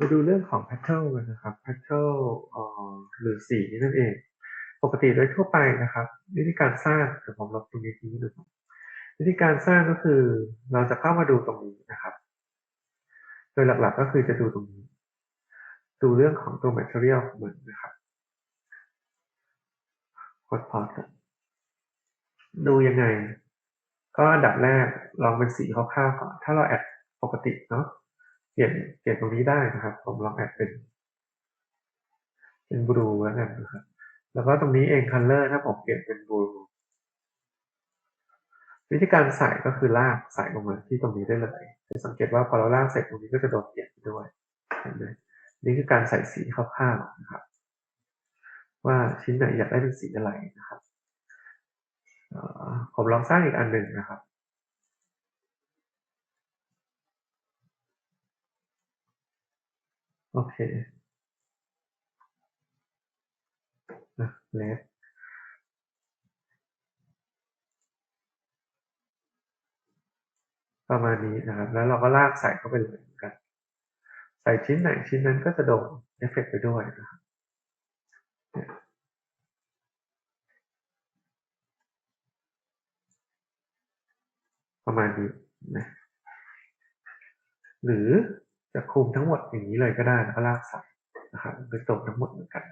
มาดูเรื่องของ Petal กันนะครับ p a t เอ่อหรือสีนั่นเอง ปกติโดยทั่วไปนะครับ วิธีการสร้างเดี๋ยวผมลบตรงนี้ทิ้งดูวิธีการสร้างก็คือเราจะเข้ามาดูตรงนี้นะครับ โดยหลักๆก็คือจะดูตรงนี้ ดูเรื่องของตัว material ของมันนะครับกดพอกันดูยังไง ก็อันดับแรกลองเป็นสีคร่าวๆก่อนถ้าเราแอดปกติเนาะ ลี่ยนเปลี่ยนตรงนี้ได้นะครับ ผมลองแอดเป็น เป็นบลูแล้วกันนะครับ แล้วก็ตรงนี้เอง color ถ้าผมเปลี่ยนเป็นบลูวิธีการใส่ก็คือลากใส่ลงมาที่ตรงนี้ได้เลยจะสังเกตว่าพอเราลากเสร็จตรงนี้ก็จะโดนเปลี่ยนด้วยเห็นไหมนี่คือการใส่สีคร่าวๆนะครับ ว่าชิ้นไหนอยากได้เป็นสีอะไรนะครับผมลองสร้างอีกอันหนึ่งนะครับ โอเคนะเลสประมาณนี้นะครับ แล้วเราก็ลากใส่เข้าไปเลยเหมือนกัน ใส่ชิ้นไหนชิ้นนั้นก็จะโดนเอฟเฟกไปด้วยนะครับประมาณนี้นะหรือ จะคุมทั้งหมดอย่างนี้เลยก็ได้แล้วก็ลากใส่นะครับเป็นตรงทั้งหมดเหมือนกัน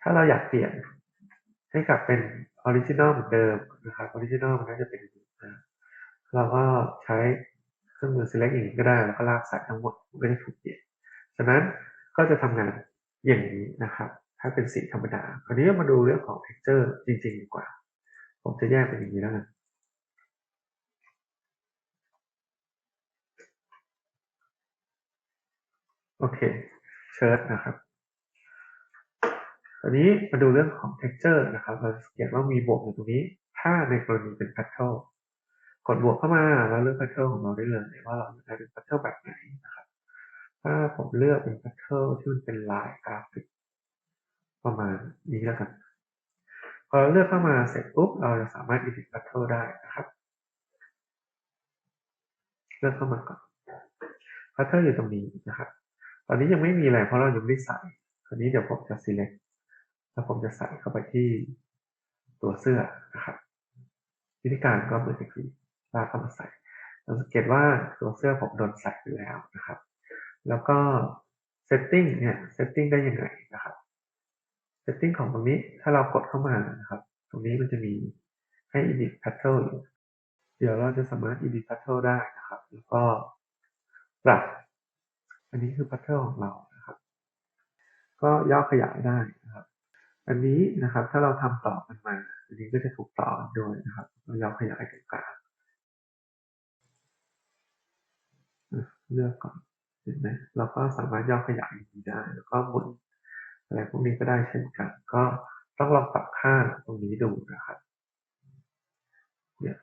ถ้าเราอยากเปลี่ยนให้กลับเป็นออริจินอลเหมือนเดิมนะครับออริจินอลมันน่าจะเป็นนี้นะเราก็ใช้เครื่องมือ select อย่างนี้ก็ได้ แล้วก็ลากใส่ทั้งหมดไม่ได้ถูกเปลี่ยนฉะนั้นก็จะทำงานอย่างนี้นะครับ ถ้าเป็นสีธรรมดา คราวนี้มาดูเรื่องของ texture จริงๆดีกว่า ผมจะแยกเป็นอย่างนี้แล้วกัน โอเคเชิร์นะครับตอนนี้มาดูเรื่องของ texture นะครับ เราสังเกตว่ามีบวกอยู่ตรงนี้ ถ้าในกรณีเป็น pattern กดบวกเข้ามาแล้วเลือก pattern ของเราได้เลยว่าเราจะเป็น pattern แบบไหนนะครับ ถ้าผมเลือกเป็น pattern ที่มันเป็นลายกราฟิก ประมาณนี้แล้วกัน พอเราเลือกเข้ามาเสร็จปุ๊บเราจะสามารถ edit pattern ได้นะครับ เลือกเข้ามาก่อน pattern อยู่ตรงนี้นะครับ ตอนนี้ยังไม่มีอะไรเพราะเรายังไม่ได้ใส่คราวนี้เดี๋ยวผมจะ select แล้วผมจะใส่เข้าไปที่ตัวเสื้อนะครับ วิธีการก็เหมือนกับที่ลากเข้ามาใส่เราสังเกตว่าตัวเสื้อผมโดนใส่ไปแล้วนะครับ แล้วก็ setting เนี่ย setting ได้ยังไงนะครับ setting ของตรงนี้ถ้าเรากดเข้ามานะครับ ตรงนี้มันจะมีให้ edit pattern เดี๋ยวเราจะสามารถ edit pattern ได้นะครับ แล้วก็ปรับ อันนี้คือ pattern ของเรานะครับ ก็ย่อขยายได้นะครับ อันนี้นะครับถ้าเราทำต่อกันมา อันนี้ก็จะถูกต่อโดยนะครับเราย่อขยายตรงกลางเลือกก่อนเห็นไหมเราก็สามารถย่อขยายอย่างนี้ได้ แล้วก็หมุนอะไรพวกนี้ก็ได้เช่นกัน ก็ต้องลองปรับค่าตรงนี้ดูนะครับเนี่ย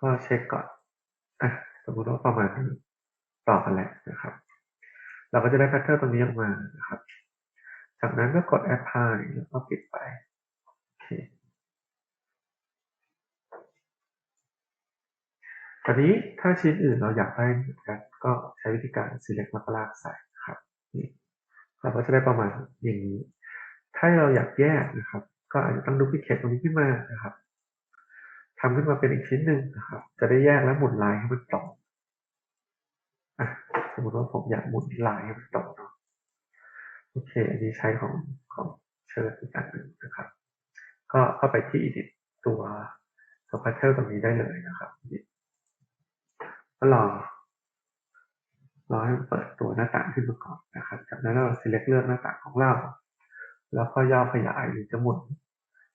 ก็เช็คก่อนอะ สมมติว่าประมาณนี้ต่อกันแหละนะครับ เราก็จะได้แพทเทิร์นตรงนี้ออกมานะครับ จากนั้นก็กด apply แล้วก็ปิดไปโอเคตอนนี้ถ้าชิ้นอื่นเราอยากได้เหมือนกันก็ใช้วิธีการ select แล้วก็ลากใส่ครับนี่เราก็จะได้ประมาณอย่างนี้ ถ้าเราอยากแยกนะครับ ก็อาจจะต้องดูพิเคตตรงนี้ขึ้นมานะครับ ทำขึ้นมาเป็นอีกชิ้นหนึ่งนะครับ จะได้แยกและหมุนลายให้มันตรงสมมติว่าผมอยากหมุนลายให้มันตรงเนาะโอเค อันนี้ใช้ของของเชิญอีกอันหนึ่งนะครับ ก็เข้าไปที่ edit ตัวตัว pattern ตรงนี้ได้เลยนะครับก็รอรอให้มันเปิดตัวหน้าต่างขึ้นมาก่อนนะครับ จากนั้นเรา select เลือกหน้าต่างของเรา แล้วก็ย่อขยายหรือจะหมุน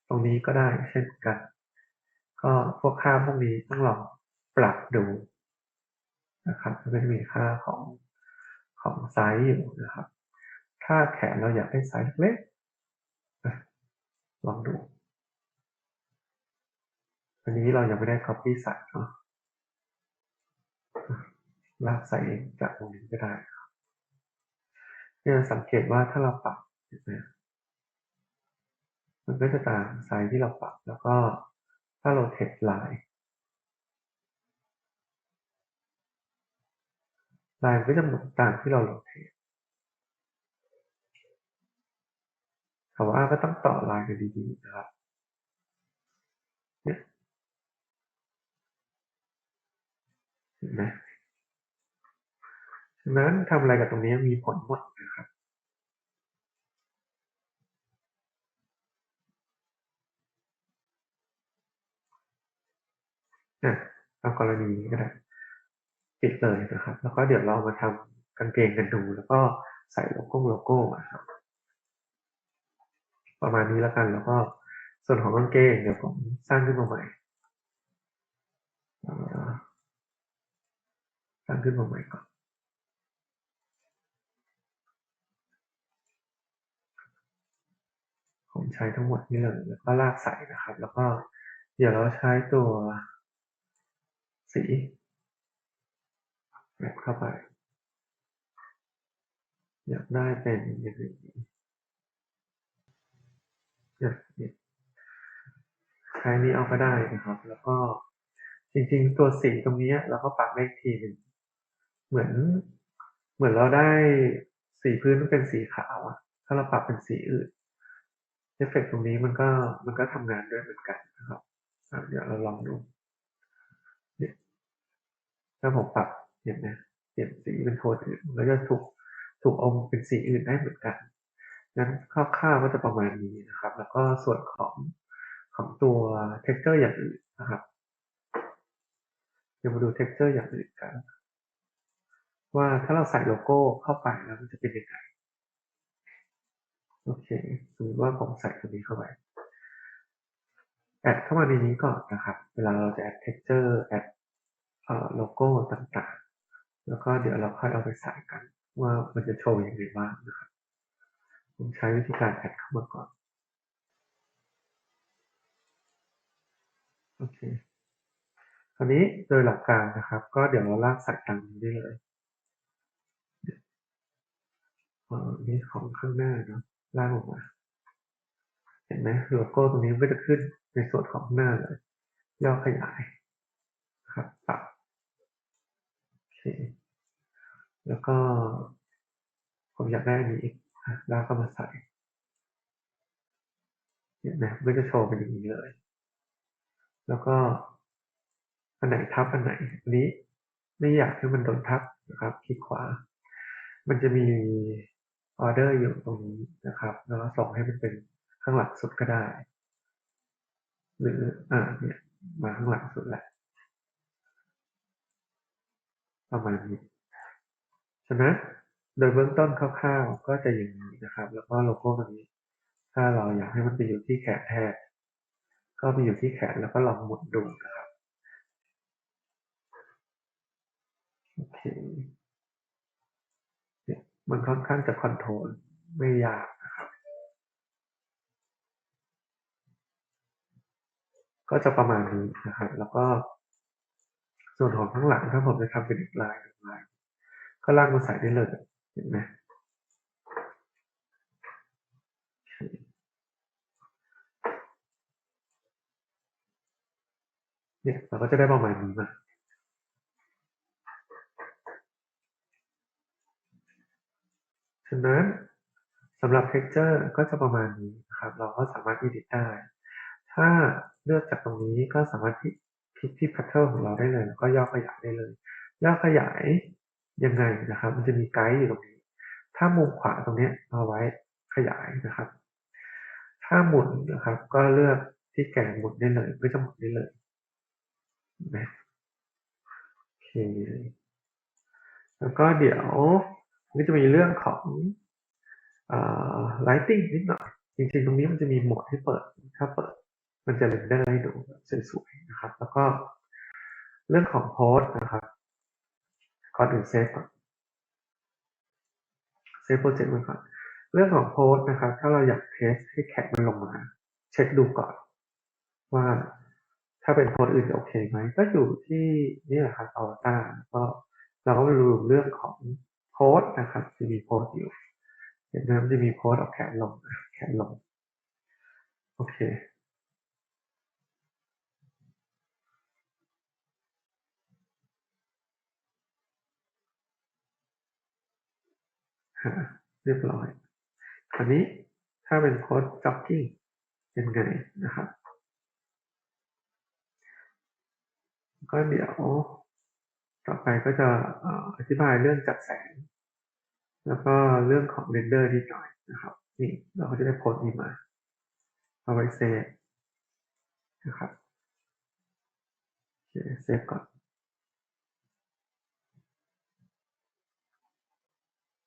ตรงนี้ก็ได้เช่นกัน ก็พวกค่าพวกนี้ต้องลองปรับดูนะครับมันก็จะมีค่าของของไซส์อยู่นะครับ ถ้าแขนเราอยากได้ไซส์เล็กลองดู อันนี้เรายังไม่ได้ copy ใส่เนาะลากใส่เองจากตรงนี้ก็ได้ครับเนี่ยสังเกตว่าถ้าเราปรับเนี่ยมันก็จะตามไซส์ที่เราปรับแล้วก็ ถ้าเราเทคไลน์ลายมันก็จะหมุนตามที่เราโรเทตแต่ว่าก็ต้องต่อลายกันดีๆนะครับเนี่ยเห็นไหมฉะนั้นทำอะไรกับตรงนี้มีผลหมดนะครับ อะ เอากรณีนี้ก็ได้ปิดเลยนะครับ แล้วก็เดี๋ยวเรามาทำกางเกงกันดู แล้วก็ใส่โลโก้โลโก้นะครับ ประมาณนี้แล้วกันแล้วก็ส่วนของกางเกงเดี๋ยวผมสร้างขึ้นมาใหม่สร้างขึ้นมาใหม่ก่อนผมใช้ทั้งหมดนี่เลยแล้วก็ลากใส่นะครับ แล้วก็เดี๋ยวเราใช้ตัว สีแอบเข้าไป อยากได้เป็นอย่างนี้เนี่ยเนี่ยใช้นี้เอาก็ได้นะครับ แล้วก็จริงๆ ตัวสีตรงนี้เราก็ปรับได้ทีหนึ่งเหมือน เหมือนเราได้สีพื้นเป็นสีขาวอะถ้าเราปรับเป็นสีอื่นเอฟเฟกต์ตรงนี้มันก็มันก็ทำงานด้วยเหมือนกันนะครับ เดี๋ยวเราลองดู ถ้าผมปรับเห็นไหมเปลี่ยนสีเป็นโทนอื่นแล้วจะถูกถูกอาเป็นสีอื่นได้เหมือนกันงั้นคร่าวๆก็จะประมาณนี้นะครับ แล้วก็ส่วนของของตัว texture อย่างอื่นนะครับเดี๋ยวมาดู texture อย่างอื่นกัน ว่าถ้าเราใส่โลโก้เข้าไปแล้วมันจะเป็นยังไงโอเคสมมติว่าผมใส่ตัวนี้เข้าไป แอดเข้ามาในนี้ก่อนนะครับ เวลาเราจะแอด texture แอด โลโก้ต่างๆ แล้วก็เดี๋ยวเราค่อยเอาไปใส่กัน ว่ามันจะโชว์ยังไงบ้างนะครับผมใช้วิธีการแอดเข้ามาก่อน โอเคคราวนี้โดยหลักการนะครับ ก็เดี๋ยวเราลากใส่ตามนี้ได้เลยอนี่ของข้างหน้าเนาะลากออกมา เห็นไหมโลโก้ตรงนี้มันก็จะขึ้นในส่วนของหน้าเลย ย่อขยายครับปรับ แล้วก็ผมอยากได้อันนี้อีกอะแล้วก็มาใส่เห็นไหมมันจะโชว์เป็นอย่างนี้เลย แล้วก็อันไหนทับอันไหนอันนี้ไม่อยากให้มันโดนทับนะครับคลิกขวา มันจะมีออเดอร์อยู่ตรงนี้นะครับแล้วส่งให้มันเป็นข้างหลังสุดก็ได้ หรืออ่าเนี่ยมาข้างหลังสุดแหละ ประมาณนี้ฉะนั้นโดยเบื้องต้นคร่าวๆก็จะอย่างนี้นะครับ แล้วก็โลโก้ตัวนี้ ถ้าเราอยากให้มันไปอยู่ที่แขนแทนก็ไปอยู่ที่แขนแล้วก็ลองหมุนดูนะครับโอเคเนี่ยมันค่อนข้างจะคอนโทรลไม่ยากนะครับก็จะประมาณนี้นะครับ แล้วก็ ส่วนของข้างหลังถ้าผมจะทำเป็นอีกลายหนึ่งลายก็ลากมาใส่ได้เลยเห็นไหมเคเนี่ยเราก็จะได้ประมาณนี้มาฉะนั้นสำหรับ texture ก็จะประมาณนี้นะครับ เราก็สามารถ edit ได้ ถ้าเลือกจากตรงนี้ก็สามารถที่ คลิกที่ pattern ของเราได้เลย แล้วก็ย่อขยายได้เลย ย่อขยายยังไงนะครับ มันจะมีไกด์อยู่ตรงนี้ ถ้ามุมขวาตรงนี้เอาไว้ขยายนะครับ ถ้าหมุนนะครับ ก็เลือกที่แกนหมุนได้เลยก็จะหมุนได้เลยนไหมโอเคแล้วก็เดี๋ยวมันก็จะมีเรื่องของเอ่อ lighting นิดหน่อย จริงๆ ตรงนี้มันจะมีโหมดให้เปิด ถ้าเปิด มันจะเรนเดอร์ให้ดูสวยๆนะครับ แล้วก็เรื่องของโพสนะครับก่อนอื่นเซฟก่อนเซฟโปรเจกต์ไว้ก่อนเรื่องของโพสนะครับ ถ้าเราอยากเทสให้แคปมันลงมา เช็คดูก่อน ว่าถ้าเป็นโพสอื่นจะโอเคไหม ก็อยู่ที่นี่แหละครับอวตารก็เราก็มาดูเรื่องของโพสนะครับจะมีโพสอยู่เห็นไหมมันจะมีโพสเอาแขนลงแขนลง โอเค เรียบร้อยคราวนี้ถ้าเป็นโค้ด jogging เป็นไงนะครับก็เดี๋ยวต่อไปก็จะอธิบายเรื่องจัดแสง แล้วก็เรื่องของเรนเดอร์นิดหน่อยนะครับ นี่เราก็จะได้โค้ดนี้มาเอาไว้เซฟนะครับเซฟก่อน